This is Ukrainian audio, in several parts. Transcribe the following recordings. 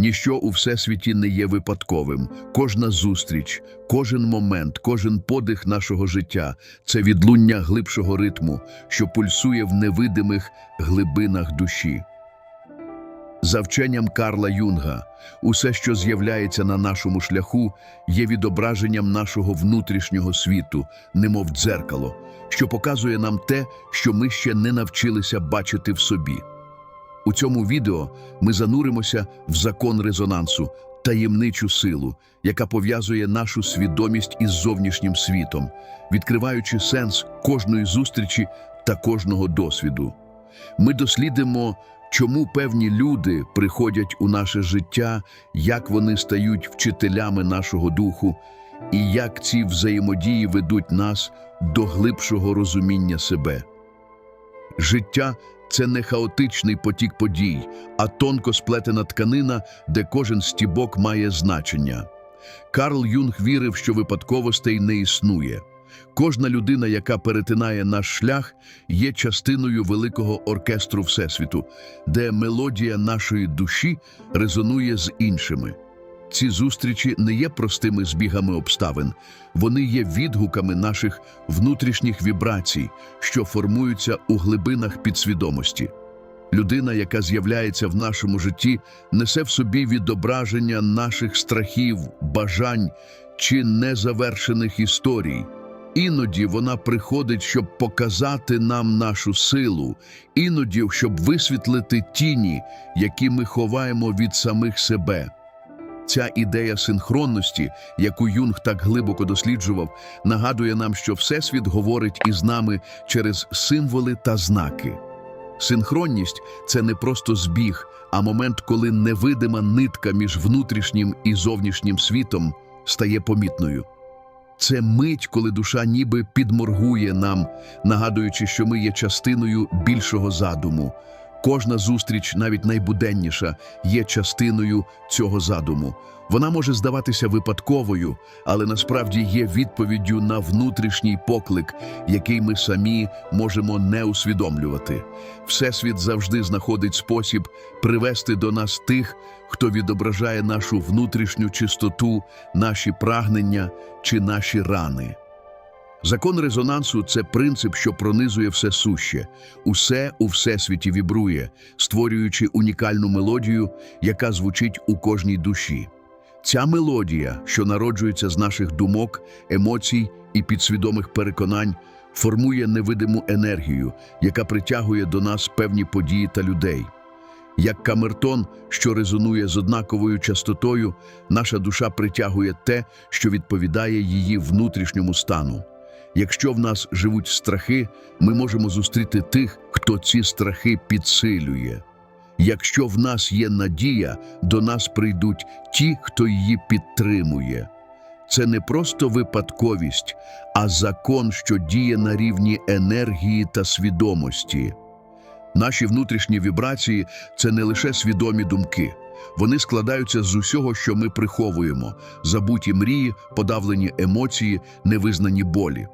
Ніщо у всесвіті не є випадковим. Кожна зустріч, кожен момент, кожен подих нашого життя це відлуння глибшого ритму, що пульсує в невидимих глибинах душі. За вченням Карла Юнга, усе, що з'являється на нашому шляху, є відображенням нашого внутрішнього світу, немов дзеркало, що показує нам те, що ми ще не навчилися бачити в собі. У цьому відео ми зануримося в закон резонансу, таємничу силу, яка пов'язує нашу свідомість із зовнішнім світом, відкриваючи сенс кожної зустрічі та кожного досвіду. Ми дослідимо, чому певні люди приходять у наше життя, як вони стають вчителями нашого духу, і як ці взаємодії ведуть нас до глибшого розуміння себе. Життя це не хаотичний потік подій, а тонко сплетена тканина, де кожен стібок має значення. Карл Юнг вірив, що випадковостей не існує. Кожна людина, яка перетинає наш шлях, є частиною великого оркестру Всесвіту, де мелодія нашої душі резонує з іншими. Ці зустрічі не є простими збігами обставин, вони є відгуками наших внутрішніх вібрацій, що формуються у глибинах підсвідомості. Людина, яка з'являється в нашому житті, несе в собі відображення наших страхів, бажань чи незавершених історій. Іноді вона приходить, щоб показати нам нашу силу, іноді, щоб висвітлити тіні, які ми ховаємо від самих себе. Ця ідея синхронності, яку Юнг так глибоко досліджував, нагадує нам, що Всесвіт говорить із нами через символи та знаки. Синхронність це не просто збіг, а момент, коли невидима нитка між внутрішнім і зовнішнім світом стає помітною. Це мить, коли душа ніби підморгує нам, нагадуючи, що ми є частиною більшого задуму. Кожна зустріч, навіть найбуденніша, є частиною цього задуму. Вона може здаватися випадковою, але насправді є відповіддю на внутрішній поклик, який ми самі можемо не усвідомлювати. Всесвіт завжди знаходить спосіб привести до нас тих, хто відображає нашу внутрішню чистоту, наші прагнення чи наші рани. Закон резонансу це принцип, що пронизує все суще. Усе у всесвіті вібрує, створюючи унікальну мелодію, яка звучить у кожній душі. Ця мелодія, що народжується з наших думок, емоцій і підсвідомих переконань, формує невидиму енергію, яка притягує до нас певні події та людей. Як камертон, що резонує з однаковою частотою, наша душа притягує те, що відповідає її внутрішньому стану. Якщо в нас живуть страхи, ми можемо зустріти тих, хто ці страхи підсилює. Якщо в нас є надія, до нас прийдуть ті, хто її підтримує. Це не просто випадковість, а закон, що діє на рівні енергії та свідомості. Наші внутрішні вібрації це не лише свідомі думки. Вони складаються з усього, що ми приховуємо: забуті мрії, подавлені емоції, невизнані болі.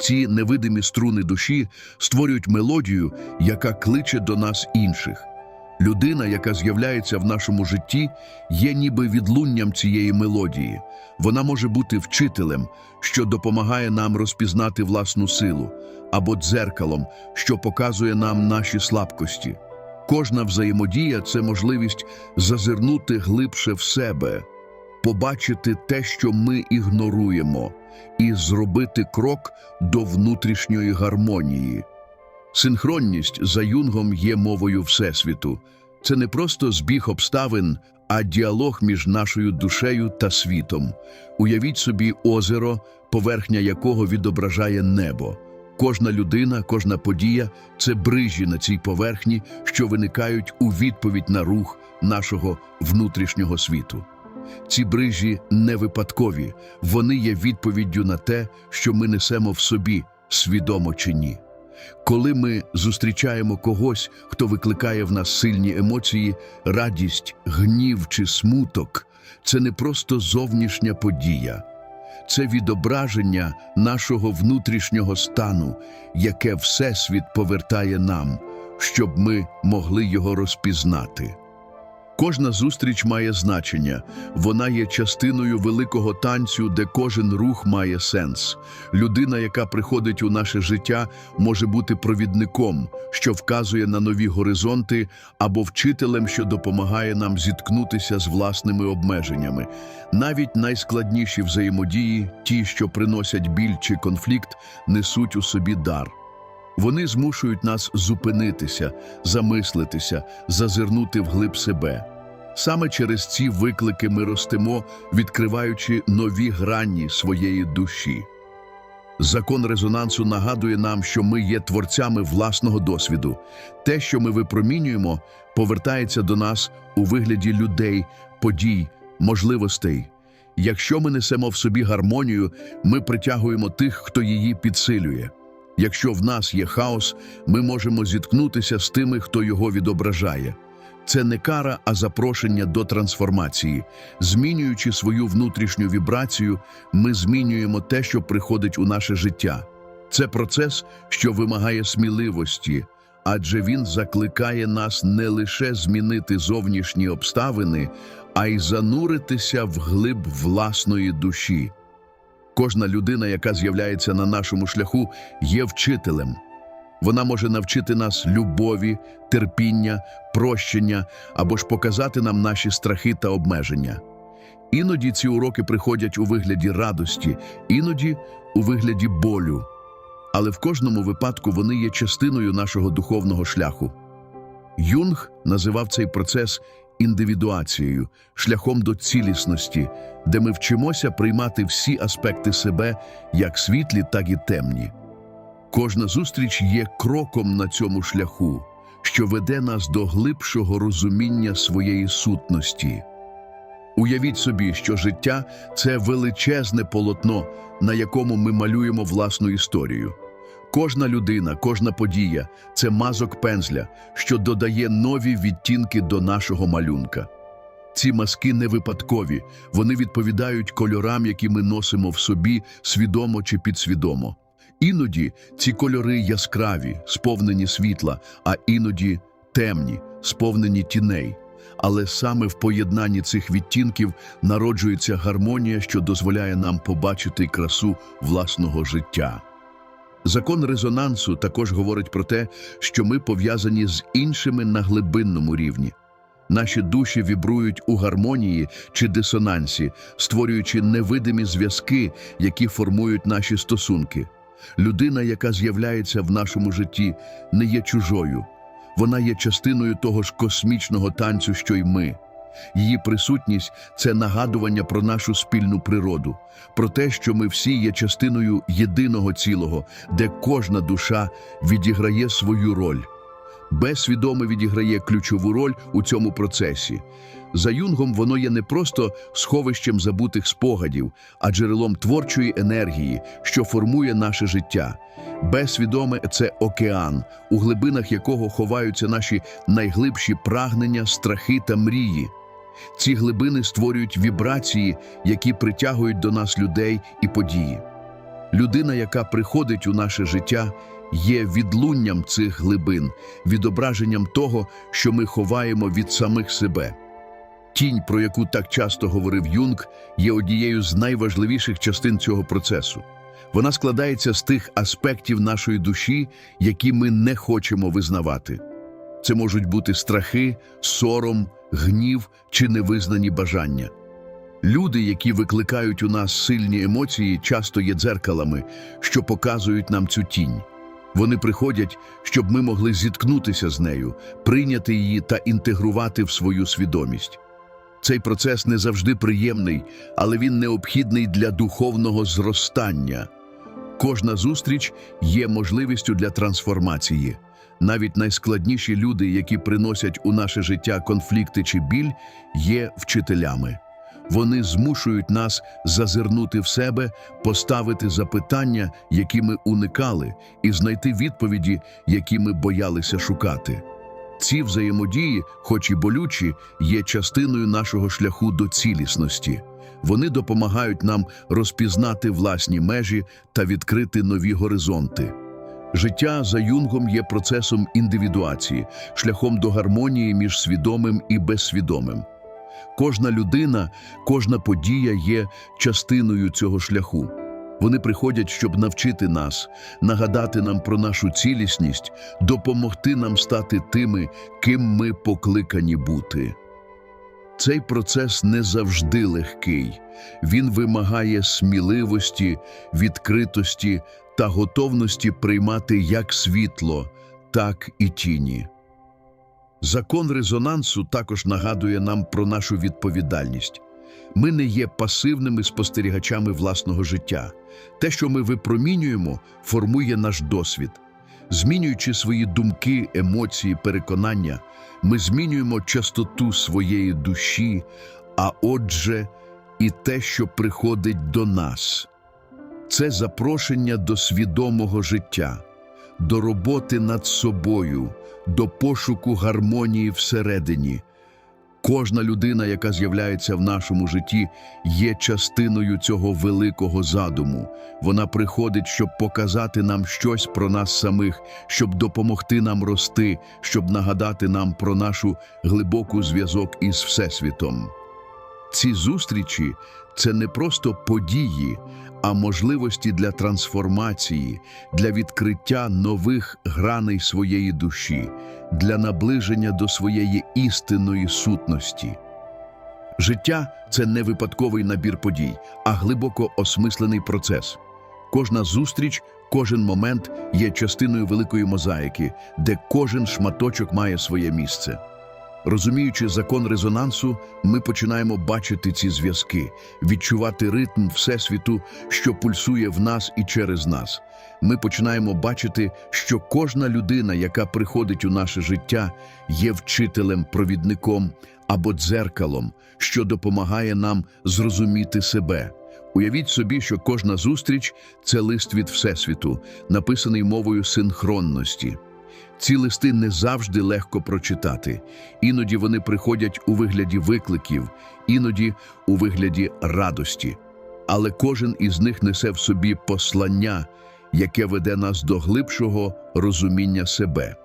Ці невидимі струни душі створюють мелодію, яка кличе до нас інших. Людина, яка з'являється в нашому житті, є ніби відлунням цієї мелодії. Вона може бути вчителем, що допомагає нам розпізнати власну силу, або дзеркалом, що показує нам наші слабкості. Кожна взаємодія це можливість зазирнути глибше в себе, побачити те, що ми ігноруємо, і зробити крок до внутрішньої гармонії. Синхронність за юнгом є мовою Всесвіту. Це не просто збіг обставин, а діалог між нашою душею та світом. Уявіть собі озеро, поверхня якого відображає небо. Кожна людина, кожна подія це брижі на цій поверхні, що виникають у відповідь на рух нашого внутрішнього світу. Ці брижі не випадкові, вони є відповіддю на те, що ми несемо в собі, свідомо чи ні. Коли ми зустрічаємо когось, хто викликає в нас сильні емоції, радість, гнів чи смуток, це не просто зовнішня подія, це відображення нашого внутрішнього стану, яке Всесвіт повертає нам, щоб ми могли його розпізнати. Кожна зустріч має значення. Вона є частиною великого танцю, де кожен рух має сенс. Людина, яка приходить у наше життя, може бути провідником, що вказує на нові горизонти, або вчителем, що допомагає нам зіткнутися з власними обмеженнями. Навіть найскладніші взаємодії, ті, що приносять біль чи конфлікт, несуть у собі дар. Вони змушують нас зупинитися, замислитися, зазирнути вглиб себе. Саме через ці виклики ми ростемо, відкриваючи нові грані своєї душі. Закон резонансу нагадує нам, що ми є творцями власного досвіду. Те, що ми випромінюємо, повертається до нас у вигляді людей, подій, можливостей. Якщо ми несемо в собі гармонію, ми притягуємо тих, хто її підсилює. Якщо в нас є хаос, ми можемо зіткнутися з тими, хто його відображає. Це не кара, а запрошення до трансформації. Змінюючи свою внутрішню вібрацію, ми змінюємо те, що приходить у наше життя. Це процес, що вимагає сміливості, адже він закликає нас не лише змінити зовнішні обставини, а й зануритися в глиб власної душі. Кожна людина, яка з'являється на нашому шляху, є вчителем. Вона може навчити нас любові, терпіння, прощення або ж показати нам наші страхи та обмеження. Іноді ці уроки приходять у вигляді радості, іноді у вигляді болю. Але в кожному випадку вони є частиною нашого духовного шляху. Юнг називав цей процес індивідуацією, шляхом до цілісності, де ми вчимося приймати всі аспекти себе, як світлі, так і темні. Кожна зустріч є кроком на цьому шляху, що веде нас до глибшого розуміння своєї сутності. Уявіть собі, що життя це величезне полотно, на якому ми малюємо власну історію. Кожна людина, кожна подія це мазок пензля, що додає нові відтінки до нашого малюнка. Ці маски не випадкові, вони відповідають кольорам, які ми носимо в собі, свідомо чи підсвідомо. Іноді ці кольори яскраві, сповнені світла, а іноді темні, сповнені тіней. Але саме в поєднанні цих відтінків народжується гармонія, що дозволяє нам побачити красу власного життя. Закон резонансу також говорить про те, що ми пов'язані з іншими на глибинному рівні. Наші душі вібрують у гармонії чи дисонансі, створюючи невидимі зв'язки, які формують наші стосунки. Людина, яка з'являється в нашому житті, не є чужою. Вона є частиною того ж космічного танцю, що й ми. Її присутність це нагадування про нашу спільну природу, про те, що ми всі є частиною єдиного цілого, де кожна душа відіграє свою роль. Безсвідоме відіграє ключову роль у цьому процесі. За юнгом воно є не просто сховищем забутих спогадів, а джерелом творчої енергії, що формує наше життя. Безсвідоме це океан, у глибинах якого ховаються наші найглибші прагнення, страхи та мрії. Ці глибини створюють вібрації, які притягують до нас людей і події. Людина, яка приходить у наше життя, є відлунням цих глибин, відображенням того, що ми ховаємо від самих себе. Тінь, про яку так часто говорив Юнг, є однією з найважливіших частин цього процесу. Вона складається з тих аспектів нашої душі, які ми не хочемо визнавати. Це можуть бути страхи, сором, гнів чи невизнані бажання. Люди, які викликають у нас сильні емоції, часто є дзеркалами, що показують нам цю тінь. Вони приходять, щоб ми могли зіткнутися з нею, прийняти її та інтегрувати в свою свідомість. Цей процес не завжди приємний, але він необхідний для духовного зростання. Кожна зустріч є можливістю для трансформації. Навіть найскладніші люди, які приносять у наше життя конфлікти чи біль, є вчителями. Вони змушують нас зазирнути в себе, поставити запитання, які ми уникали, і знайти відповіді, які ми боялися шукати. Ці взаємодії, хоч і болючі, є частиною нашого шляху до цілісності. Вони допомагають нам розпізнати власні межі та відкрити нові горизонти. Життя за Юнгом є процесом індивідуації, шляхом до гармонії між свідомим і безсвідомим. Кожна людина, кожна подія є частиною цього шляху. Вони приходять, щоб навчити нас, нагадати нам про нашу цілісність, допомогти нам стати тими, ким ми покликані бути. Цей процес не завжди легкий. Він вимагає сміливості, відкритості та готовності приймати як світло, так і тіні. Закон резонансу також нагадує нам про нашу відповідальність. Ми не є пасивними спостерігачами власного життя. Те, що ми випромінюємо, формує наш досвід. Змінюючи свої думки, емоції, переконання, ми змінюємо частоту своєї душі, а отже, і те, що приходить до нас. Це запрошення до свідомого життя, до роботи над собою, до пошуку гармонії всередині. Кожна людина, яка з'являється в нашому житті, є частиною цього великого задуму. Вона приходить, щоб показати нам щось про нас самих, щоб допомогти нам рости, щоб нагадати нам про нашу глибоку зв'язок із Всесвітом. Ці зустрічі це не просто події, а можливості для трансформації, для відкриття нових граней своєї душі, для наближення до своєї істинної сутності. Життя це не випадковий набір подій, а глибоко осмислений процес. Кожна зустріч, кожен момент є частиною великої мозаїки, де кожен шматочок має своє місце. Розуміючи закон резонансу, ми починаємо бачити ці зв'язки, відчувати ритм Всесвіту, що пульсує в нас і через нас. Ми починаємо бачити, що кожна людина, яка приходить у наше життя, є вчителем, провідником або дзеркалом, що допомагає нам зрозуміти себе. Уявіть собі, що кожна зустріч це лист від Всесвіту, написаний мовою синхронності. Ці листи не завжди легко прочитати. Іноді вони приходять у вигляді викликів, іноді у вигляді радості. Але кожен із них несе в собі послання, яке веде нас до глибшого розуміння себе.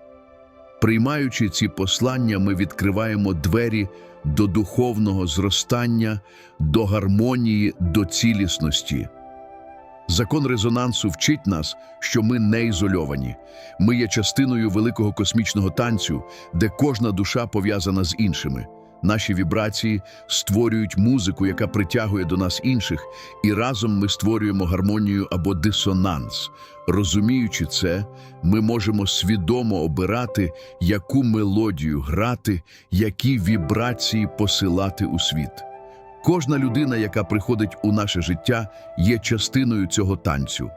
Приймаючи ці послання, ми відкриваємо двері до духовного зростання, до гармонії, до цілісності. Закон резонансу вчить нас, що ми не ізольовані. Ми є частиною великого космічного танцю, де кожна душа пов'язана з іншими. Наші вібрації створюють музику, яка притягує до нас інших, і разом ми створюємо гармонію або дисонанс. Розуміючи це, ми можемо свідомо обирати, яку мелодію грати, які вібрації посилати у світ. Кожна людина, яка приходить у наше життя, є частиною цього танцю.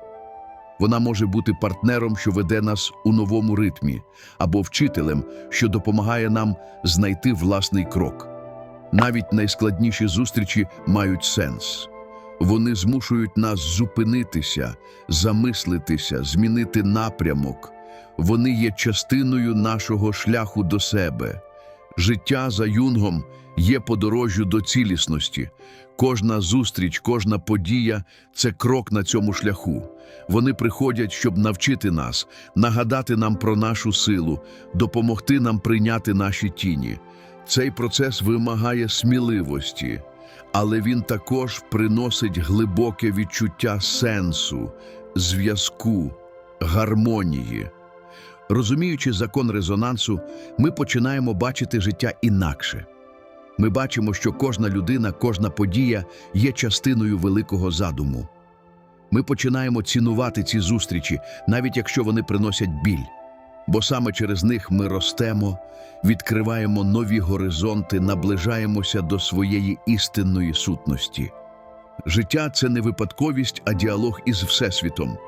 Вона може бути партнером, що веде нас у новому ритмі, або вчителем, що допомагає нам знайти власний крок. Навіть найскладніші зустрічі мають сенс. Вони змушують нас зупинитися, замислитися, змінити напрямок. Вони є частиною нашого шляху до себе. Життя за юнгом є подорожжю до цілісності. Кожна зустріч, кожна подія це крок на цьому шляху. Вони приходять, щоб навчити нас, нагадати нам про нашу силу, допомогти нам прийняти наші тіні. Цей процес вимагає сміливості, але він також приносить глибоке відчуття сенсу, зв'язку, гармонії. Розуміючи закон резонансу, ми починаємо бачити життя інакше. Ми бачимо, що кожна людина, кожна подія є частиною великого задуму. Ми починаємо цінувати ці зустрічі, навіть якщо вони приносять біль. Бо саме через них ми ростемо, відкриваємо нові горизонти, наближаємося до своєї істинної сутності. Життя це не випадковість, а діалог із Всесвітом.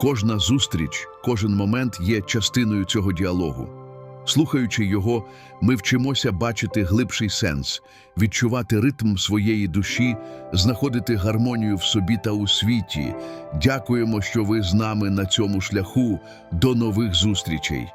Кожна зустріч, кожен момент є частиною цього діалогу. Слухаючи його, ми вчимося бачити глибший сенс, відчувати ритм своєї душі, знаходити гармонію в собі та у світі. Дякуємо, що ви з нами на цьому шляху. До нових зустрічей!